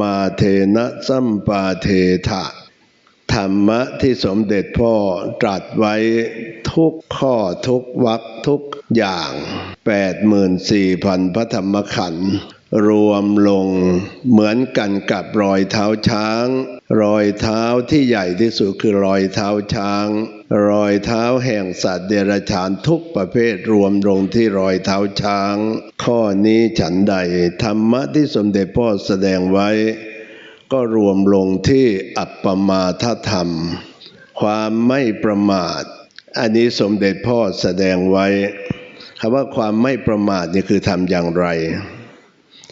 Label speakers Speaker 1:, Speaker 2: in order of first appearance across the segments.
Speaker 1: มาเทนะสัมปาเทถะธรรมะที่สมเด็จพ่อตรัสไว้ทุกข้อทุกวรรทุกอย่าง 84,000 พระธรรมขันธ์ รวมลงเหมือนกันกับรอยเท้าช้าง รอยเท้าที่ใหญ่ที่สุดคือรอยเท้าช้าง รอยเท้าแห่งสัตว์เดรัจฉานทุกประเภทรวมลงที่รอยเท้าช้าง ข้อนี้ฉันใดธรรมะที่สมเด็จพ่อแสดงไว้ ก็รวมลงที่อัปปมาทธรรม ความไม่ประมาท อันนี้สมเด็จพ่อแสดงไว้คำว่าความไม่ประมาทนี่คือทำอย่างไร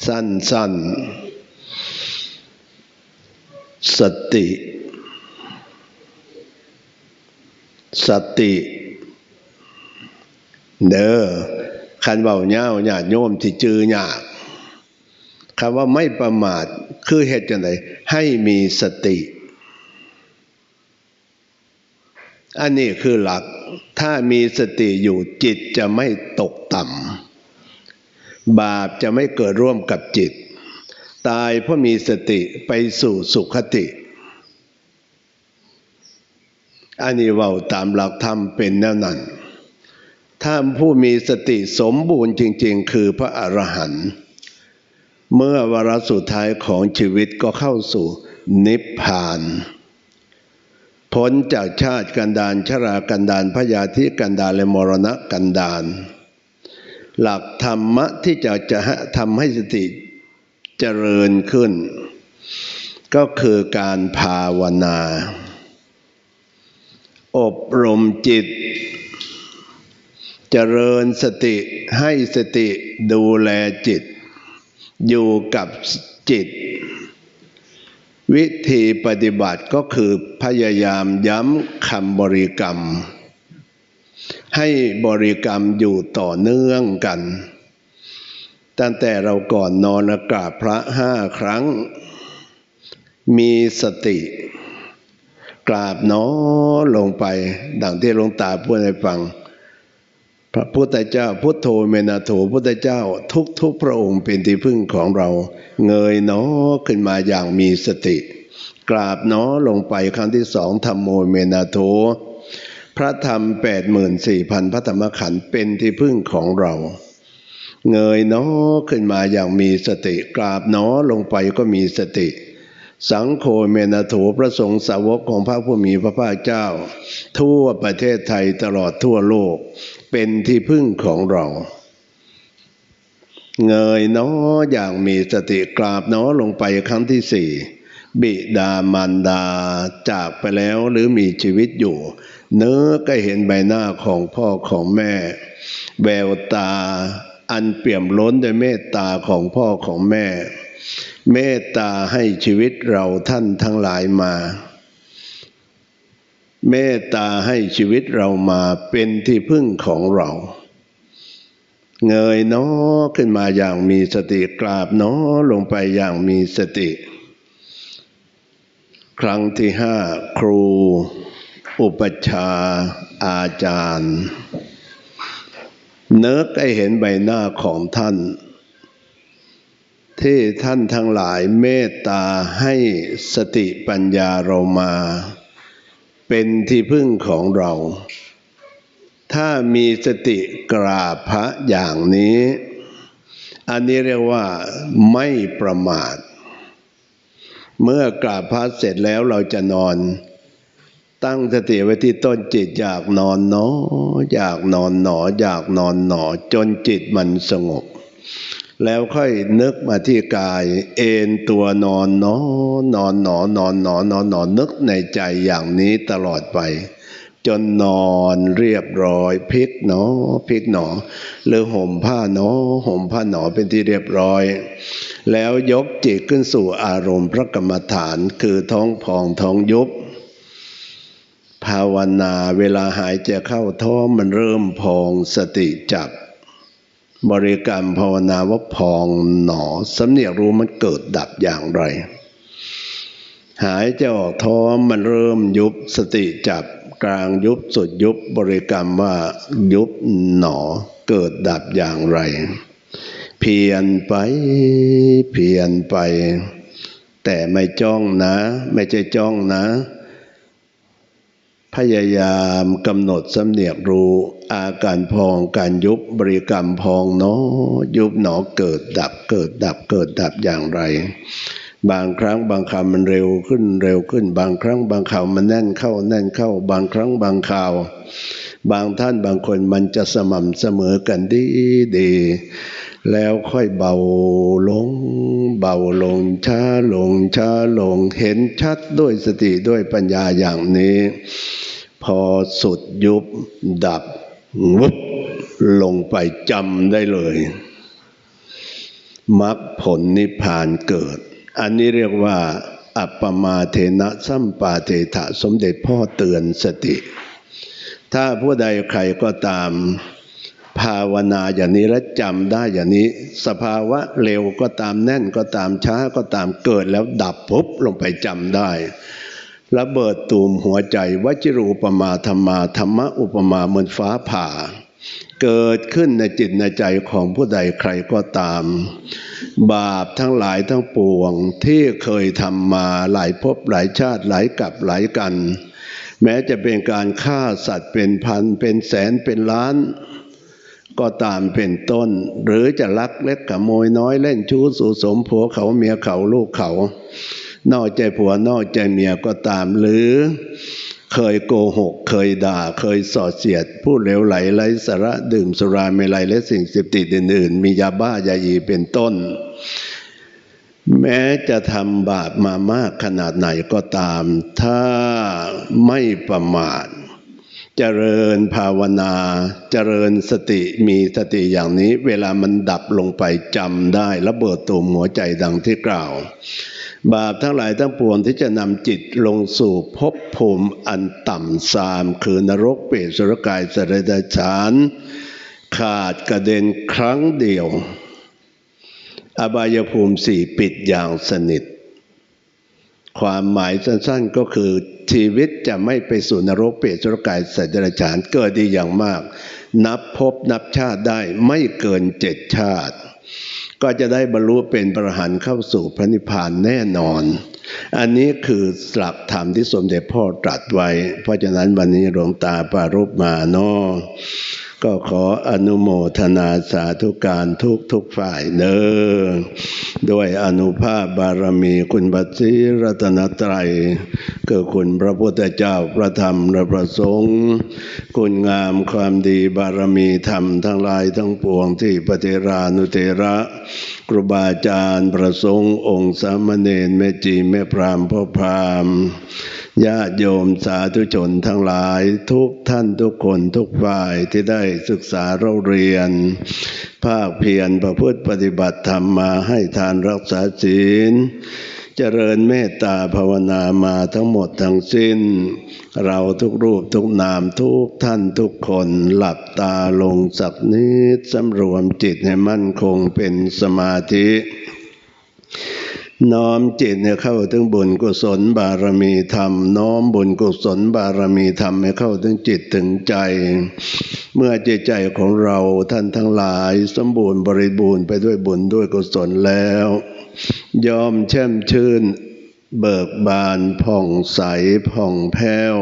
Speaker 1: สั้นๆ สติ สติ เด้อคันเบาเงาญาติโยมที่จือหยากคำว่าไม่ประมาทคือเหตุจังไดให้มีสติ อันนี้คือหลัก ถ้ามีสติอยู่จิตจะไม่ตกต่ำ บาปจะไม่เกิดร่วมกับจิต ตายเพราะมีสติไปสู่สุขติ อันนี้เว่าตามหลักธรรมเป็นแนวนั้น ถ้าผู้มีสติสมบูรณ์จริง ๆ คือพระอรหันต์เมื่อวาระสุดท้ายของชีวิตก็เข้าสู่นิพพานพ้นจากชาติกันดานชรากันดานพยาธิกันดานและมรณะกันดาน หลักธรรมะที่จะจะทำให้สติเจริญขึ้น ก็คือการภาวนา อบรมจิต เจริญสติให้สติดูแลจิต อยู่กับจิต วิธีปฏิบัติก็คือพยายามย้ำคำบริกรรม ให้บริกรรมอยู่ต่อเนื่องกัน ตั้งแต่เราก่อนนอนกราบพระห้าครั้ง มีสติ กราบน้อลงไป ดังที่หลวงตาพูดให้ฟัง พระพุทธเจ้าพุทโธเมนาโถพุทธเจ้า ทุกทุกพระองค์เป็นที่พึ่งของเรา เงยน้อขึ้นมาอย่างมีสติ กราบน้อลงไปครั้งที่สองธรรมโมเมนาโถ พระธรรมแปดหมื่นสี่พันพระธรรมขันธ์เป็นที่พึ่งของเรา เงยน้อขึ้นมาอย่างมีสติกราบน้อลงไปก็มีสติ สังโฆเมนาโถพระสงฆ์สาวกของพระผู้มีพระภาคเจ้า ทั่วประเทศไทยตลอดทั่วโลก เป็นที่พึ่งของเรา เงยน้ออย่างมีสติกราบน้อลงไปครั้งที่สี่ บิดามารดาจากไปแล้วหรือมีชีวิตอยู่ เนื้อก็เห็นใบหน้าของพ่อของแม่ แววตาอันเปี่ยมล้นด้วยเมตตาของพ่อของแม่ เมตตาให้ชีวิตเราท่านทั้งหลายมา เมตตาให้ชีวิตเรามาเป็นที่พึ่งของเราเงยน้อขึ้นมาอย่างมีสติกราบน้อลงไปอย่างมีสติ ครั้งที่ห้าครู อุปชา อาจารย์ เนิกได้เห็นใบหน้าของท่าน ที่ท่านทั้งหลายเมตตาให้สติปัญญาเรามา เป็นที่พึ่งของเรา ถ้ามีสติกราพระอย่างนี้ อันนี้เรียกว่าไม่ประมาท เมื่อกราบพระเสร็จแล้วเราจะนอน ตั้งสติไว้ที่ต้นจิตอยากนอนหนออยากนอนหนออยากนอนหนอ จนจิตมันสงบ แล้วค่อยนึกมาที่กาย เอนตัวนอนหนอนอนหนอนอนหนอนอนหนอนึกในใจอย่างนี้ตลอดไป จนนอนเรียบร้อยพลิกหนอพลิกหนอ หรือห่มผ้าหนอห่มผ้าหนอเป็นที่เรียบร้อย แล้วยกจิตขึ้นสู่อารมณ์พระกรรมฐานคือท้องพองท้องยุบ ภาวนาเวลาหายใจเข้าท้องมันเริ่มพองสติจับบริกรรมภาวนาว่าพองหนอสำเนียกรู้มันเกิดดับอย่างไร หายใจออกท้องมันเริ่มยุบสติจับกลางยุบสุดยุบบริกรรมว่ายุบหนอเกิดดับอย่างไร พียนไป เพียนไป แต่ไม่จ้องนะ ไม่ใช่จ้องนะ พยายามกำหนดสำเนียกรู้อาการพองการยุบบริกรรมพองเนาะยุบหนอเกิดดับเกิดดับเกิดดับอย่างไร บางครั้งบางคำมันเร็วขึ้นเร็วขึ้น บางครั้งบางคำมันแน่นเข้าแน่นเข้า บางครั้งบางข่าว บางท่านบางคนมันจะสม่ำเสมอกันดีดี แล้วค่อยเบาลง เบาลงช้าลงช้าลงเห็นชัดด้วยสติด้วยปัญญาอย่างนี้ พอสุดยุบดับวุบลงไปจำได้เลยมรรคผลนิพพานเกิด อันนี้เรียกว่า อัปปมาเทนะสัมปาเทถะสมเด็จพ่อเตือนสติ ถ้าผู้ใดใครก็ตาม ภาวนาอย่างนี้และจำได้อย่างนี้ สภาวะเร็วก็ตามแน่นก็ตามช้าก็ตามเกิดแล้วดับปุ๊บลงไปจำได้ระเบิดตูมหัวใจวจิรูปมาธรรมาธรรมะอุปมาเหมือนฟ้าผ่า เกิดขึ้นในจิตในใจของผู้ใดใครก็ตาม บาปทั้งหลายทั้งปวงที่เคยทำมาหลายภพหลายชาติหลายกับหลายกัน แม้จะเป็นการฆ่าสัตว์เป็นพันเป็นแสนเป็นล้าน ก็ตามเป็นต้น หรือจะลักเล็กขโมยน้อยเล่นชู้สู่สมผัวเขาเมียเขาลูกเขา นอกใจผัวนอกใจเมียก็ตามหรือเคยโกหก เคยด่าเคยส่อเสียด พูดเลวไหลไร้สาระดื่มสุราเมลัยและสิ่งเสพติดอื่นๆ มียาบ้ายายีเป็นต้น แม้จะทำบาปมามากขนาดไหนก็ตาม ถ้าไม่ประมาท จริญภาวนา เจริญสติมีสติอย่างนี้ เวลามันดับลงไปจำได้ระเบิดตุ่มหัวใจดังที่กล่าว บาปทั้งหลายทั้งปวงที่จะนำจิตลงสู่ภพภูมิอันต่ำทราม คือนรกเปรตสุรกายสรดาฉาน ขาดกระเด็นครั้งเดียว อบายภูมิสี่ปิดอย่างสนิท ความหมายสั้นๆก็คือ ชีวิตจะไม่ไปสู่นรกเปรตสุรกายสัตว์เดรัจฉานเกิดดีอย่างมาก นับพบนับชาติได้ไม่เกินเจ็ดชาติ ก็จะได้บรรลุเป็นประหันเข้าสู่พระนิพพานแน่นอน อันนี้คือหลักธรรมที่สมเด็จพ่อตรัสไว้ เพราะฉะนั้นวันนี้หลวงตาปารบมาเนาะ ก็ขออนุโมทนาสาธุการทุกทุกฝ่ายเด้อด้วยอนุภาพบารมีคุณบัตรีรัตนตรัยคือคุณพระพุทธเจ้าพระธรรมพระประสงค์คุณงามความดีบารมีธรรมทั้งหลายทั้งปวงที่ปฏิรานุเตระครูบาอาจารย์ประสงค์องค์สามเณรแม่จีแม่พรามพ่อพรามญาติโยมสาธุชนทั้งหลายทุกท่านทุกคนทุกฝ่ายที่ได้ศึกษาเราเรียน ภาคเพียรประพฤติปฏิบัติธรรมมาให้ทานรักษาศีล เจริญเมตตาภาวนามาทั้งหมดทั้งสิ้น เราทุกรูปทุกนามทุกท่านทุกคนหลับตาลงสักนิดสำรวมจิตให้มั่นคงเป็นสมาธิ น้อมจิตเนี่ยเข้าถึงบุญกุศลบารมีธรรม น้อมบุญกุศลบารมีธรรมให้เข้าถึงจิตถึงใจ เมื่อใจใจของเราท่านทั้งหลาย สมบูรณ์บริบูรณ์ไปด้วยบุญด้วยกุศลแล้ว ยอมแช่มชื่น เบิกบานผ่องใสผ่องแผ้ว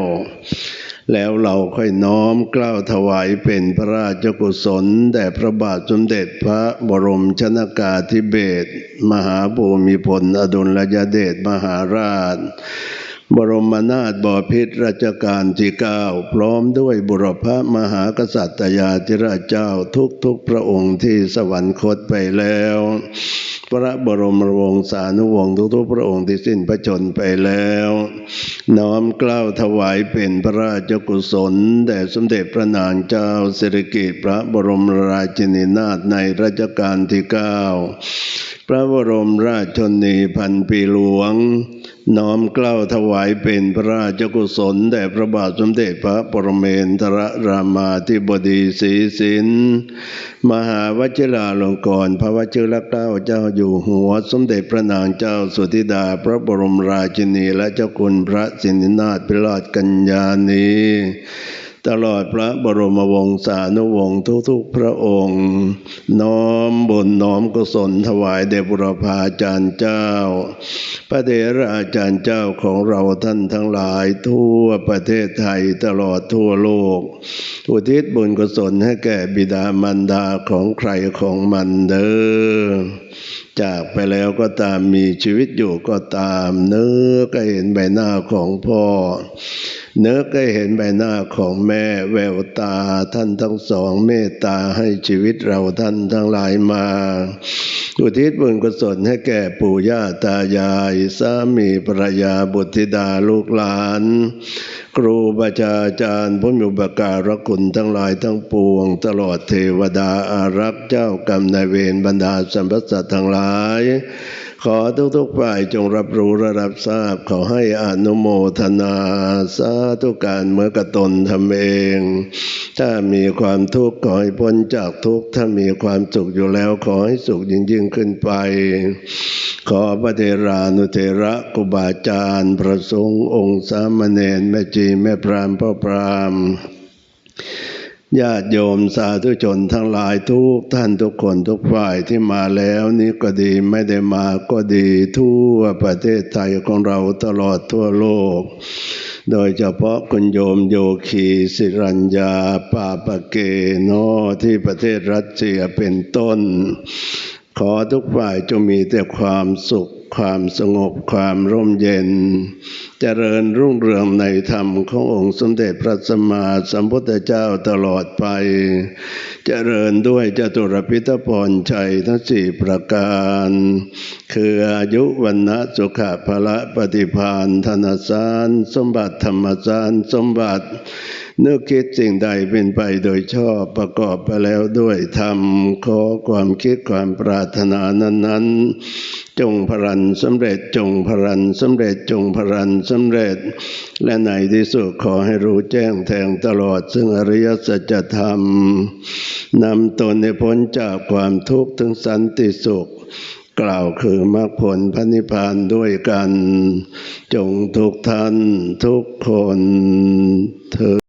Speaker 1: แล้วเราค่อยน้อมกล้าวถวายเป็นพระราชกุศลแด่พระบาทสมเด็จพระบรมชนากาธิเบศรมหาภูมิพลอดุลยเดชมหาราช บรมนาถบพิตรรัชกาลที่เก้าพร้อมด้วยบุรพมหากษัตริยาธิราชเจ้าทุกทุกพระองค์ที่สวรรคตไปแล้ว พระบรมวงศานุวงศ์ทุกๆพระองค์ที่สิ้นพระชนไปแล้ว น้อมกล้าวถวายเป็นพระราชกุศลแด่สมเด็จพระนางเจ้าสิริกิติ์พระบรมราชินีนาถในรัชกาลที่เก้าพระบรมราชชนีพันปีหลวงน้อมเกล้าถวายเป็นพระราชกุศลแด่พระบาทสมเด็จพระปรเมนทรรามาธิบดีศรีสินมหาวชิราลงกรณ์พระวชิรเกล้าเจ้าอยู่หัวสมเด็จพระนางเจ้าสุธิดาพระบรมราชินีและเจ้าคุณพระสินินาถพิราชกัญญาณี ตลอดพระบรมวงศานุวงศ์ทุกๆพระองค์ น้อมบุญน้อมกุศลถวายแด่บุรพาจารย์เจ้า พระเดชอาจารย์เจ้าของเราท่านทั้งหลายทั่วประเทศไทยตลอดทั่วโลก อุทิศบุญกุศลให้แก่บิดามารดาของใครของมันเด้อ จากไปแล้วก็ตามมีชีวิตอยู่ก็ตามเนื้อก็เห็นใบหน้าของพ่อ เนื้อก็เห็นใบหน้าของแม่แววตาท่านทั้งสองเมตตาให้ชีวิตเราท่านทั้งหลายมา อุทิศบุญกุศลให้แก่ปู่ย่าตายายสามีภรรยาบุตรธิดาลูกหลาน ครูบาอาจารย์ผู้มีอุปการะคุณทั้งหลายทั้งปวง ตลอดเทวดาอารักษ์เจ้ากรรมนายเวรบรรดาสัมพสัตว์ทั้งหลาย ขอทุกๆฝ่ายจงรับรู้และรับทราบ ขอให้อนุโมทนาสาธุการเมื่อกระตนทำเอง ถ้ามีความทุกข์ขอให้พ้นจากทุกข์ถ้ามีความสุขอยู่แล้วขอให้สุขยิ่งยิ่งขึ้นไป ขอพระเทรานุเทระกุบาจารย์พระสงฆ์องค์สามเณรแม่จีแม่พรามพ่อพราม ญาติโยมสาธุชนทั้งหลายทุกท่านทุกคนทุกฝ่ายที่มาแล้วนี่ก็ดีไม่ได้มาก็ดีทั่วประเทศไทยของเราตลอดทั่วโลก โดยเฉพาะคุณโยมโยคีสิรัญญาปาปเกโนที่ประเทศรัสเซียเป็นต้น ขอทุกฝ่ายจงมีแต่ความสุขความสงบความร่มเย็นเจริญรุ่งเรืองในธรรมขององค์สมเด็จพระสัมมาสัมพุทธเจ้าตลอดไป เจริญด้วยจตุรพิทพรชัยทั้งสี่ประการ คืออายุวันนะสุขะพละปฏิพานธนสารสมบัติธรรมสารสมบัตินึกคิดสิ่งใดเป็นไปโดยชอบประกอบไปแล้วด้วยธรรมขอความคิดความปรารถนานั้น ๆ จงพรันสำเร็จจงพรันสำเร็จจงพรันสำเร็จ และในที่สุดขอให้รู้แจ้งแทงตลอด ซึ่งอริยสัจธรรมนำตนให้พ้นจากความทุกข์ถึงสันติสุขกล่าวคือมรรคผลพระนิพพานด้วยกัน จงทุกท่านทุกคนเธอ